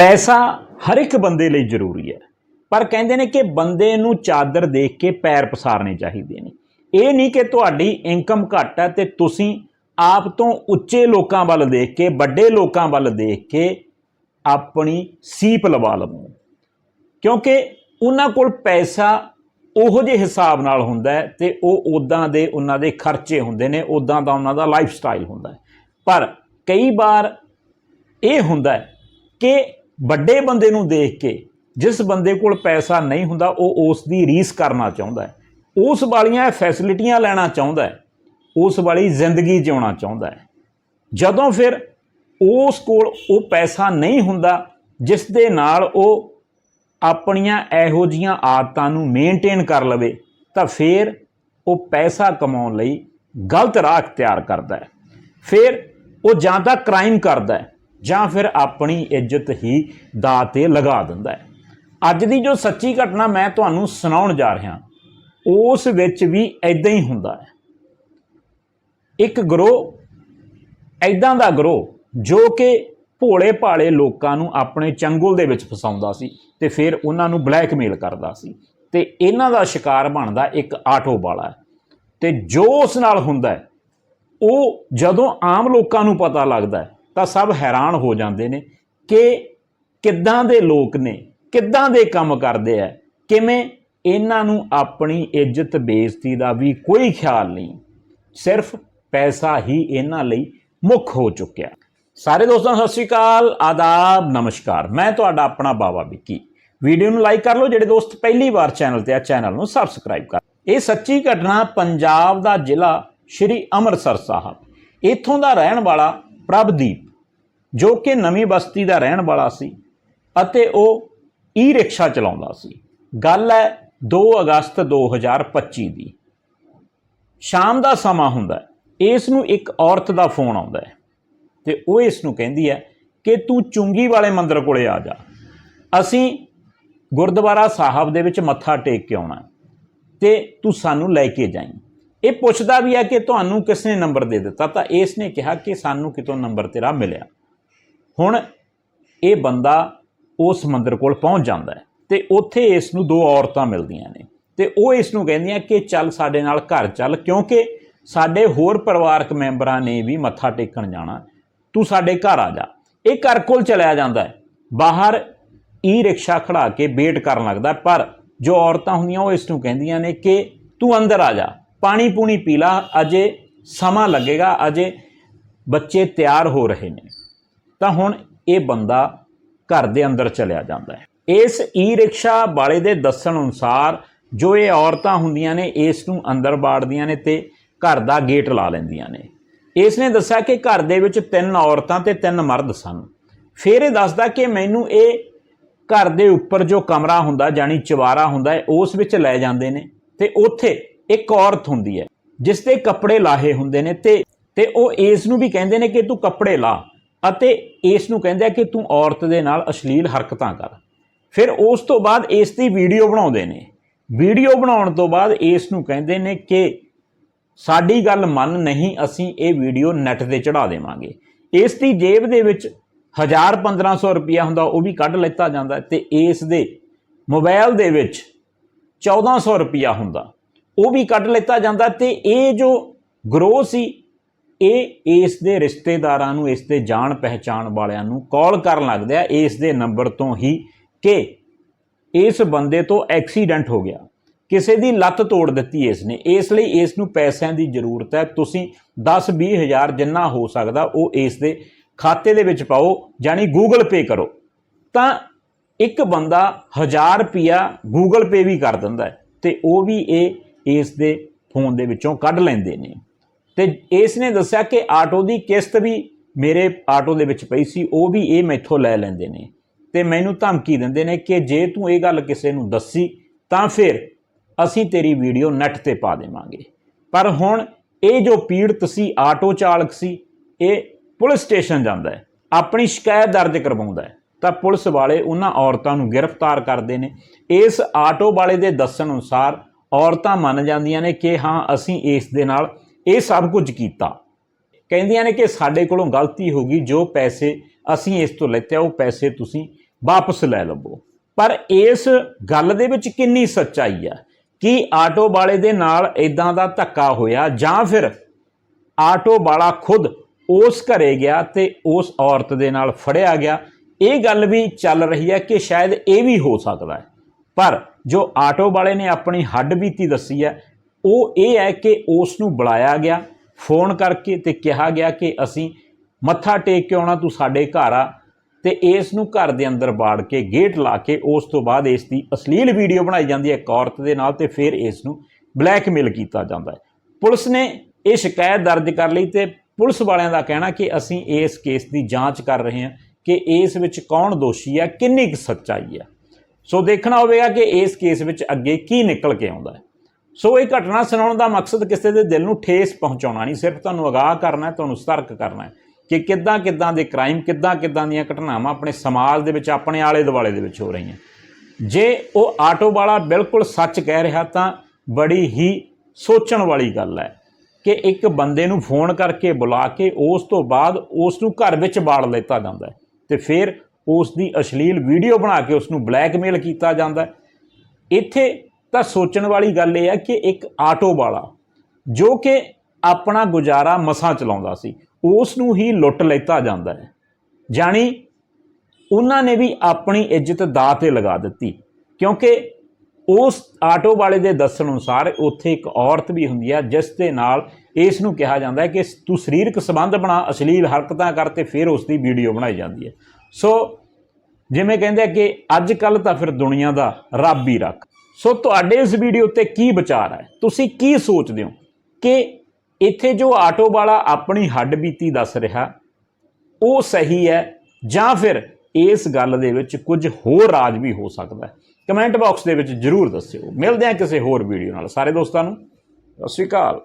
ਪੈਸਾ ਹਰ ਇੱਕ ਬੰਦੇ ਲਈ ਜ਼ਰੂਰੀ ਹੈ। ਪਰ ਕਹਿੰਦੇ ਨੇ ਕਿ ਬੰਦੇ ਨੂੰ ਚਾਦਰ ਦੇਖ ਕੇ ਪੈਰ ਪਸਾਰਨੇ ਚਾਹੀਦੇ ਨੇ। ਇਹ ਨਹੀਂ ਕਿ ਤੁਹਾਡੀ ਇਨਕਮ ਘੱਟ ਹੈ ਤੇ ਤੁਸੀਂ ਆਪ ਤੋਂ ਉੱਚੇ ਲੋਕਾਂ ਵੱਲ ਦੇਖ ਕੇ, ਵੱਡੇ ਲੋਕਾਂ ਵੱਲ ਦੇਖ ਕੇ ਆਪਣੀ ਸੀਪ ਲਵਾ ਲਵੋ। ਕਿਉਂਕਿ ਉਹਨਾਂ ਕੋਲ ਪੈਸਾ ਉਹੋ ਜਿਹੇ ਹਿਸਾਬ ਨਾਲ ਹੁੰਦਾ ਹੈ ਤੇ ਉਹ ਉਦਾਂ ਦੇ ਉਹਨਾਂ ਦੇ ਖਰਚੇ ਹੁੰਦੇ ਨੇ ਉਦਾਂ ਦਾ ਉਹਨਾਂ ਦਾ ਲਾਈਫ ਸਟਾਈਲ ਹੁੰਦਾ ਹੈ। ਪਰ ਕਈ ਵਾਰ ਇਹ ਹੁੰਦਾ ਹੈ ਕਿ ਵੱਡੇ ਬੰਦੇ ਨੂੰ ਦੇਖ ਕੇ ਜਿਸ ਬੰਦੇ ਕੋਲ ਪੈਸਾ ਨਹੀਂ ਹੁੰਦਾ, ਉਹ ਉਸ ਦੀ ਰੀਸ ਕਰਨਾ ਚਾਹੁੰਦਾ ਹੈ। ਉਸ ਵਾਲੀਆਂ ਫੈਸਿਲਿਟੀਆਂ ਲੈਣਾ ਚਾਹੁੰਦਾ ਹੈ। ਉਸ ਵਾਲੀ ਜ਼ਿੰਦਗੀ ਜਿਉਣਾ ਚਾਹੁੰਦਾ ਹੈ। ਜਦੋਂ ਫਿਰ ਉਸ ਕੋਲ ਉਹ ਪੈਸਾ ਨਹੀਂ ਹੁੰਦਾ, ਜਿਸ ਦੇ ਨਾਲ ਉਹ ਆਪਣੀਆਂ ਇਹੋ ਜੀਆਂ ਆਦਤਾਂ ਨੂੰ ਮੇਨਟੇਨ ਕਰ ਲਵੇ, ਤਾਂ ਫਿਰ ਉਹ ਪੈਸਾ ਕਮਾਉਣ ਲਈ ਗਲਤ ਰਾਹ ਅਖਤਿਆਰ ਕਰਦਾ ਹੈ। ਫਿਰ ਉਹ ਜਾਂ ਤਾਂ ਕ੍ਰਾਈਮ ਕਰਦਾ ਹੈ। ਜਾਂ ਫਿਰ ਆਪਣੀ ਇੱਜ਼ਤ ਹੀ ਦਾਅ ਤੇ ਲਗਾ ਦਿੰਦਾ ਹੈ ਅੱਜ ਦੀ ਜੋ ਸੱਚੀ ਘਟਨਾ ਮੈਂ ਤੁਹਾਨੂੰ ਸੁਣਾਉਣ ਜਾ ਰਿਹਾ, ਉਸ ਵਿੱਚ ਵੀ ਐਦਾਂ ਹੀ ਹੁੰਦਾ ਹੈ ਇੱਕ ਗਰੋਹ ਐਦਾਂ ਦਾ ਗਰੋਹ ਜੋ ਕਿ ਭੋਲੇ ਭਾਲੇ ਲੋਕਾਂ ਨੂੰ ਆਪਣੇ ਚੰਗੁਲ ਦੇ ਵਿੱਚ ਫਸਾਉਂਦਾ ਸੀ ਤੇ ਫਿਰ ਉਹਨਾਂ ਨੂੰ ਬਲੈਕਮੇਲ ਕਰਦਾ ਸੀ ਤੇ ਇਹਨਾਂ ਦਾ ਸ਼ਿਕਾਰ ਬਣਦਾ ਇੱਕ ਆਟੋ ਵਾਲਾ ਹੈ। ਤੇ ਜੋ ਉਸ ਨਾਲ ਹੁੰਦਾ ਉਹ ਜਦੋਂ ਆਮ ਲੋਕਾਂ ਨੂੰ ਪਤਾ ਲੱਗਦਾ ਹੈ ਤਾਂ ਸਭ ਹੈਰਾਨ ਹੋ ਜਾਂਦੇ ਨੇ ਕਿ ਕਿੱਦਾਂ ਦੇ ਲੋਕ ਨੇ, ਕਿੱਦਾਂ ਦੇ ਕੰਮ ਕਰਦੇ ਆ ਕਿਵੇਂ ਇਹਨਾਂ ਨੂੰ ਆਪਣੀ ਇੱਜ਼ਤ, ਬੇਇੱਜ਼ਤੀ ਦਾ ਵੀ ਕੋਈ ਖਿਆਲ ਨਹੀਂ। ਸਿਰਫ ਪੈਸਾ ਹੀ ਇਹਨਾਂ ਲਈ ਮੁੱਖ ਹੋ ਚੁੱਕਿਆ। ਸਾਰੇ ਦੋਸਤਾਂ, ਸਤਿ ਸ਼੍ਰੀ ਅਕਾਲ, ਆਦਾਬ, ਨਮਸਕਾਰ। ਮੈਂ ਤੁਹਾਡਾ ਆਪਣਾ ਬਾਬਾ ਵਿੱਕੀ। ਵੀਡੀਓ ਨੂੰ ਲਾਈਕ ਕਰ ਲਓ, ਜਿਹੜੇ ਦੋਸਤ ਪਹਿਲੀ ਵਾਰ ਚੈਨਲ ਤੇ ਆ, ਚੈਨਲ ਨੂੰ ਸਬਸਕ੍ਰਾਈਬ ਕਰ ਇਹ ਸੱਚੀ ਘਟਨਾ ਪੰਜਾਬ ਦਾ ਜ਼ਿਲ੍ਹਾ ਸ਼੍ਰੀ ਅੰਮ੍ਰਿਤਸਰ ਸਾਹਿਬ। ਇੱਥੋਂ ਦਾ ਰਹਿਣ ਵਾਲਾ ਪ੍ਰਭਦੀਪ ਜੋ ਕਿ ਨਵੀਂ ਬਸਤੀ ਦਾ ਰਹਿਣ ਵਾਲਾ ਸੀ ਅਤੇ ਉਹ ਈ ਰਿਕਸ਼ਾ ਚਲਾਉਂਦਾ ਸੀ। ਗੱਲ ਹੈ 2 ਅਗਸਤ 2025 ਦੀ। ਸ਼ਾਮ ਦਾ ਸਮਾਂ ਹੁੰਦਾ ਇਸ ਨੂੰ ਇੱਕ ਔਰਤ ਦਾ ਫੋਨ ਆਉਂਦਾ ਹੈ ਤੇ ਉਹ ਇਸ ਨੂੰ ਕਹਿੰਦੀ ਹੈ ਕਿ ਤੂੰ ਚੁੰਗੀ ਵਾਲੇ ਮੰਦਰ ਕੋਲੇ ਆ ਜਾ। ਅਸੀਂ ਗੁਰਦੁਆਰਾ ਸਾਹਿਬ ਦੇ ਵਿੱਚ ਮੱਥਾ ਟੇਕ ਕੇ ਆਉਣਾ ਹੈ ਤੇ ਤੂੰ ਸਾਨੂੰ ਲੈ ਕੇ ਜਾਈਂ। ਇਹ ਪੁੱਛਦਾ ਵੀ ਹੈ ਕਿ ਤੁਹਾਨੂੰ ਕਿਸ ਨੇ ਨੰਬਰ ਦੇ ਦਿੱਤਾ? ਤਾਂ ਇਸ ਨੇ ਕਿਹਾ ਕਿ ਸਾਨੂੰ ਕਿਤੋਂ ਨੰਬਰ ਤੇਰਾ ਮਿਲਿਆ। ਹੁਣ ਇਹ ਬੰਦਾ ਉਸ ਮੰਦਰ ਕੋਲ ਪਹੁੰਚ ਜਾਂਦਾ ਹੈ ਤੇ ਉੱਥੇ ਇਸ ਨੂੰ ਦੋ ਔਰਤਾਂ ਮਿਲਦੀਆਂ ਨੇ ਤੇ ਉਹ ਇਸ ਨੂੰ ਕਹਿੰਦੀਆਂ ਕਿ ਚੱਲ ਸਾਡੇ ਨਾਲ ਘਰ ਚੱਲ, ਕਿਉਂਕਿ ਸਾਡੇ ਹੋਰ ਪਰਿਵਾਰਕ ਮੈਂਬਰਾਂ ਨੇ ਵੀ ਮੱਥਾ ਟੇਕਣ ਜਾਣਾ। ਤੂੰ ਸਾਡੇ ਘਰ ਆ ਜਾ। ਇਹ ਘਰ ਕੋਲ ਚਲਿਆ ਜਾਂਦਾ ਹੈ। ਬਾਹਰ ਈ ਰਿਕਸ਼ਾ ਖੜਾ ਕੇ ਵੇਟ ਕਰਨ ਲੱਗਦਾ, ਪਰ ਜੋ ਔਰਤਾਂ ਹੁੰਦੀਆਂ ਉਹ ਇਸ ਨੂੰ ਕਹਿੰਦੀਆਂ ਨੇ ਕਿ ਤੂੰ ਅੰਦਰ ਆ ਜਾ। ਪਾਣੀ ਪੂਣੀ ਪੀ ਲਾ। ਅਜੇ ਸਮਾਂ ਲੱਗੇਗਾ। ਅਜੇ ਬੱਚੇ ਤਿਆਰ ਹੋ ਰਹੇ ਨੇ। ਤਾਂ ਹੁਣ ਇਹ ਬੰਦਾ ਘਰ ਦੇ ਅੰਦਰ ਚਲਿਆ ਜਾਂਦਾ ਹੈ। ਇਸ ਈ ਰਿਕਸ਼ਾ ਵਾਲੇ ਦੇ ਦੱਸਣ ਅਨੁਸਾਰ ਜੋ ਇਹ ਔਰਤਾਂ ਹੁੰਦੀਆਂ ਨੇ, ਇਸ ਨੂੰ ਅੰਦਰ ਬਾੜਦੀਆਂ ਨੇ ਤੇ ਘਰ ਦਾ ਗੇਟ ਲਾ ਲੈਂਦੀਆਂ ਨੇ। ਇਸ ਨੇ ਦੱਸਿਆ ਕਿ ਘਰ ਦੇ ਵਿੱਚ ਤਿੰਨ ਔਰਤਾਂ ਤੇ ਤਿੰਨ ਮਰਦ ਸਨ। ਫਿਰ ਇਹ ਦੱਸਦਾ ਕਿ ਮੈਨੂੰ ਇਹ ਘਰ ਦੇ ਉੱਪਰ ਜੋ ਕਮਰਾ ਹੁੰਦਾ ਜਾਨੀ ਚਵਾਰਾ ਹੁੰਦਾ ਹੈ, ਉਸ ਵਿੱਚ ਲੈ ਜਾਂਦੇ ਨੇ ਤੇ ਉੱਥੇ ਇੱਕ ਔਰਤ ਹੁੰਦੀ ਹੈ, ਜਿਸ 'ਤੇ ਕੱਪੜੇ ਲਾਹੇ ਹੁੰਦੇ ਨੇ ਤੇ ਤੇ ਉਹ ਇਸ ਨੂੰ ਵੀ ਕਹਿੰਦੇ ਨੇ ਕਿ ਤੂੰ ਕੱਪੜੇ ਲਾ। ਅਤੇ ਇਸ ਨੂੰ ਕਹਿੰਦੇ ਆ ਕਿ ਤੂੰ ਔਰਤ ਦੇ ਨਾਲ ਅਸ਼ਲੀਲ ਹਰਕਤਾਂ ਕਰ। ਫਿਰ ਉਸ ਤੋਂ ਬਾਅਦ ਇਸ ਦੀ ਵੀਡੀਓ ਬਣਾਉਂਦੇ ਨੇ। ਵੀਡੀਓ ਬਣਾਉਣ ਤੋਂ ਬਾਅਦ ਇਸ ਨੂੰ ਕਹਿੰਦੇ ਨੇ ਕਿ ਸਾਡੀ ਗੱਲ ਮੰਨ ਨਹੀਂ, ਅਸੀਂ ਇਹ ਵੀਡੀਓ ਨੈਟ ਤੇ ਚੜਾ ਦੇਵਾਂਗੇ। ਇਸ ਦੀ ਜੇਬ ਦੇ ਵਿੱਚ 1000 1500 ਰੁਪਿਆ ਹੁੰਦਾ, ਉਹ ਵੀ ਕੱਢ ਲੈਤਾ ਜਾਂਦਾ ਹੈ ਤੇ ਇਸ ਦੇ ਮੋਬਾਈਲ ਦੇ ਵਿੱਚ 1400 ਰੁਪਿਆ ਹੁੰਦਾ, ਉਹ ਵੀ ਕੱਢ ਲੈਤਾ ਜਾਂਦਾ ਤੇ ਇਹ ਜੋ ਗਰੋਹ ਸੀ ਇਹ ਇਸ ਦੇ ਰਿਸ਼ਤੇਦਾਰਾਂ ਨੂੰ, ਇਸ ਦੇ ਜਾਣ ਪਹਿਚਾਣ ਵਾਲਿਆਂ ਨੂੰ ਕਾਲ ਕਰਨ ਲੱਗਦਾ ਆ ਇਸ ਦੇ ਨੰਬਰ ਤੋਂ ਹੀ ਕਿ ਇਸ ਬੰਦੇ ਤੋਂ ਐਕਸੀਡੈਂਟ ਹੋ ਗਿਆ। ਕਿਸੇ ਦੀ ਲੱਤ ਤੋੜ ਦਿੱਤੀ ਇਸ ਨੇ ਇਸ ਲਈ ਇਸ ਨੂੰ ਪੈਸਿਆਂ ਦੀ ਜ਼ਰੂਰਤ ਹੈ। ਤੁਸੀਂ 10 20 ਹਜ਼ਾਰ ਜਿੰਨਾ ਹੋ ਸਕਦਾ ਉਹ ਇਸ ਦੇ ਖਾਤੇ ਦੇ ਵਿੱਚ ਪਾਓ ਜਾਨੀ ਗੂਗਲ ਪੇ ਕਰੋ। ਤਾਂ ਇੱਕ ਬੰਦਾ 1000 ਰੁਪਿਆ ਗੂਗਲ ਪੇ ਵੀ ਕਰ ਦਿੰਦਾ ਹੈ ਤੇ ਉਹ ਵੀ ਇਹ ਇਸ ਦੇ ਫੋਨ ਦੇ ਵਿੱਚੋਂ ਕੱਢ ਲੈਂਦੇ ਨੇ। ਤੇ ਇਸ ਨੇ ਦੱਸਿਆ ਕਿ ਆਟੋ ਦੀ ਕਿਸ਼ਤ ਵੀ ਮੇਰੇ ਆਟੋ ਦੇ ਵਿੱਚ ਪਈ ਸੀ, ਉਹ ਵੀ ਇਹ ਮੈਥੋਂ ਲੈ ਲੈਂਦੇ ਨੇ। ਤੇ ਮੈਨੂੰ ਧਮਕੀ ਦਿੰਦੇ ਨੇ ਕਿ ਜੇ ਤੂੰ ਇਹ ਗੱਲ ਕਿਸੇ ਨੂੰ ਦੱਸੀ, ਤਾਂ ਫਿਰ ਅਸੀਂ ਤੇਰੀ ਵੀਡੀਓ ਨੈਟ ਤੇ ਪਾ ਦੇਵਾਂਗੇ। ਪਰ ਹੁਣ ਇਹ ਜੋ ਪੀੜਤ ਸੀ, ਆਟੋ ਚਾਲਕ ਸੀ, ਇਹ ਪੁਲਿਸ ਸਟੇਸ਼ਨ ਜਾਂਦਾ ਹੈ, ਆਪਣੀ ਸ਼ਿਕਾਇਤ ਦਰਜ ਕਰਵਾਉਂਦਾ ਹੈ। ਤਾਂ ਪੁਲਿਸ ਵਾਲੇ ਉਹਨਾਂ ਔਰਤਾਂ ਨੂੰ ਗ੍ਰਿਫਤਾਰ ਕਰਦੇ ਨੇ। ਇਸ ਆਟੋ ਵਾਲੇ ਦੇ ਦੱਸਣ ਅਨੁਸਾਰ ਔਰਤਾਂ ਮੰਨ ਜਾਂਦੀਆਂ ਨੇ ਕਿ ਹਾਂ, ਅਸੀਂ ਇਸ ਦੇ ਨਾਲ ਇਹ ਸਭ ਕੁਝ ਕੀਤਾ। ਕਹਿੰਦੀਆਂ ਨੇ ਕਿ ਸਾਡੇ ਕੋਲੋਂ ਗਲਤੀ ਹੋ ਗਈ, ਜੋ ਪੈਸੇ ਅਸੀਂ ਇਸ ਤੋਂ ਲੈਤੇ ਉਹ ਪੈਸੇ ਤੁਸੀਂ ਵਾਪਸ ਲੈ ਲਵੋ। ਪਰ ਇਸ ਗੱਲ ਦੇ ਵਿੱਚ ਕਿੰਨੀ ਸੱਚਾਈ ਆ ਕਿ ਆਟੋ ਵਾਲੇ ਦੇ ਨਾਲ ਇਦਾਂ ਦਾ ਧੱਕਾ ਹੋਇਆ ਜਾਂ ਫਿਰ ਆਟੋ ਵਾਲਾ ਖੁਦ ਉਸ ਘਰੇ ਗਿਆ ਤੇ ਉਸ ਔਰਤ ਦੇ ਨਾਲ ਫੜਿਆ ਗਿਆ। ਇਹ ਗੱਲ ਵੀ ਚੱਲ ਰਹੀ ਹੈ ਕਿ ਸ਼ਾਇਦ ਇਹ ਵੀ ਹੋ ਸਕਦਾ ਹੈ। ਪਰ ਜੋ ਆਟੋ ਵਾਲੇ ਨੇ ਆਪਣੀ ਹੱਡ ਬੀਤੀ ਦੱਸੀ ਹੈ ਉਹ ਇਹ ਹੈ ਕਿ ਉਸ ਨੂੰ ਬੁਲਾਇਆ ਗਿਆ, ਫੋਨ ਕਰਕੇ ਤੇ ਕਿਹਾ ਗਿਆ ਕਿ ਅਸੀਂ ਮੱਥਾ ਟੇਕ ਕੇ ਆਉਣਾ, ਤੂੰ ਸਾਡੇ ਘਰ ਆ। ਤੇ ਇਸ ਨੂੰ ਘਰ ਦੇ ਅੰਦਰ ਬਾੜ ਕੇ, ਗੇਟ ਲਾ ਕੇ, ਉਸ ਤੋਂ ਬਾਅਦ ਇਸ ਦੀ ਅਸ਼ਲੀਲ ਵੀਡੀਓ ਬਣਾਈ ਜਾਂਦੀ ਹੈ ਇੱਕ ਔਰਤ ਦੇ ਨਾਲ ਤੇ ਫਿਰ ਇਸ ਨੂੰ ਬਲੈਕਮੇਲ ਕੀਤਾ ਜਾਂਦਾ ਹੈ। ਪੁਲਿਸ ਨੇ ਇਹ ਸ਼ਿਕਾਇਤ ਦਰਜ ਕਰ ਲਈ ਤੇ ਪੁਲਿਸ ਵਾਲਿਆਂ ਦਾ ਕਹਿਣਾ ਕਿ ਅਸੀਂ ਇਸ ਕੇਸ ਦੀ ਜਾਂਚ ਕਰ ਰਹੇ ਹਾਂ ਕਿ ਇਸ ਵਿੱਚ ਕੌਣ ਦੋਸ਼ੀ ਹੈ, ਕਿੰਨੀ ਕੁ ਸੱਚਾਈ ਹੈ। ਸੋ ਦੇਖਣਾ ਹੋਵੇਗਾ ਕਿ ਇਸ ਕੇਸ ਵਿੱਚ ਅੱਗੇ ਕੀ ਨਿਕਲ ਕੇ ਆਉਂਦਾ ਹੈ। ਸੋ ਇਹ ਘਟਨਾ ਸੁਣਾਉਣ ਦਾ ਮਕਸਦ ਕਿਸੇ ਦੇ ਦਿਲ ਨੂੰ ਠੇਸ ਪਹੁੰਚਾਉਣਾ ਨਹੀਂ, ਸਿਰਫ ਤੁਹਾਨੂੰ ਅਗਾਹ ਕਰਨਾ ਤੁਹਾਨੂੰ ਸਤਰਕ ਕਰਨਾ ਹੈ ਕਿ ਕਿੱਦਾਂ ਕਿੱਦਾਂ ਦੇ ਕ੍ਰਾਈਮ, ਕਿੱਦਾਂ ਕਿੱਦਾਂ ਦੀਆਂ ਘਟਨਾਵਾਂ ਆਪਣੇ ਸਮਾਜ ਦੇ ਵਿੱਚ, ਆਪਣੇ ਆਲੇ ਦੁਆਲੇ ਦੇ ਵਿੱਚ ਹੋ ਰਹੀਆਂ। ਜੇ ਉਹ ਆਟੋ ਵਾਲਾ ਬਿਲਕੁਲ ਸੱਚ ਕਹਿ ਰਿਹਾ ਤਾਂ ਬੜੀ ਹੀ ਸੋਚਣ ਵਾਲੀ ਗੱਲ ਹੈ ਕਿ ਇੱਕ ਬੰਦੇ ਨੂੰ ਫੋਨ ਕਰਕੇ ਬੁਲਾ ਕੇ ਉਸ ਤੋਂ ਬਾਅਦ ਉਸ ਨੂੰ ਘਰ ਵਿੱਚ ਬਾੜ ਲੈਤਾ ਜਾਂਦਾ ਹੈ ਤੇ ਫਿਰ ਉਸ ਦੀ ਅਸ਼ਲੀਲ ਵੀਡੀਓ ਬਣਾ ਕੇ ਉਸ ਨੂੰ ਬਲੈਕਮੇਲ ਕੀਤਾ ਜਾਂਦਾ ਹੈ। ਇੱਥੇ ਤਾਂ ਸੋਚਣ ਵਾਲੀ ਗੱਲ ਇਹ ਹੈ ਕਿ ਇੱਕ ਆਟੋ ਵਾਲਾ ਜੋ ਕਿ ਆਪਣਾ ਗੁਜ਼ਾਰਾ ਮਸਾਂ ਚਲਾਉਂਦਾ ਸੀ ਉਸ ਨੂੰ ਹੀ ਲੁੱਟ ਲੈਤਾ ਜਾਂਦਾ ਹੈ। ਜਾਣੀ ਉਹਨਾਂ ਨੇ ਵੀ ਆਪਣੀ ਇੱਜ਼ਤ ਦਾਅ ਤੇ ਲਗਾ ਦਿੱਤੀ, ਕਿਉਂਕਿ ਉਸ ਆਟੋ ਵਾਲੇ ਦੇ ਦੱਸਣ ਅਨੁਸਾਰ ਉੱਥੇ ਇੱਕ ਔਰਤ ਵੀ ਹੁੰਦੀ ਹੈ, ਜਿਸ ਦੇ ਨਾਲ ਇਸ ਨੂੰ ਕਿਹਾ ਜਾਂਦਾ ਹੈ ਕਿ ਤੂੰ ਸਰੀਰਕ ਸੰਬੰਧ ਬਣਾ, ਅਸ਼ਲੀਲ ਹਰਕਤਾਂ ਕਰ ਤੇ ਫਿਰ ਉਸ ਦੀ ਵੀਡੀਓ ਬਣਾਈ ਜਾਂਦੀ ਹੈ। ਸੋ ਜਿਵੇਂ ਕਹਿੰਦੇ ਕਿ ਅੱਜ ਕੱਲ ਤਾਂ ਫਿਰ ਦੁਨੀਆ ਦਾ ਰੱਬ ਹੀ ਰੱਖ। ਸੋ ਤੁਹਾਡੇ ਇਸ ਵੀਡੀਓ ਤੇ ਕੀ ਵਿਚਾਰ ਹੈ? ਤੁਸੀਂ ਕੀ ਸੋਚਦੇ ਹੋ ਕਿ ਇੱਥੇ ਜੋ ਆਟੋ ਵਾਲਾ ਆਪਣੀ ਹੱਡ ਬੀਤੀ ਦੱਸ ਰਿਹਾ, ਉਹ ਸਹੀ ਹੈ ਜਾਂ ਫਿਰ ਇਸ ਗੱਲ ਦੇ ਵਿੱਚ ਕੁਝ ਹੋਰ ਰਾਜ ਵੀ ਹੋ ਸਕਦਾ ਹੈ? ਕਮੈਂਟ ਬਾਕਸ ਦੇ ਵਿੱਚ ਜਰੂਰ ਦੱਸਿਓ। ਮਿਲਦੇ ਹਾਂ ਕਿਸੇ ਹੋਰ ਵੀਡੀਓ ਨਾਲ। ਸਾਰੇ ਦੋਸਤਾਂ ਨੂੰ, ਸਤਿ ਸ਼੍ਰੀ ਅਕਾਲ।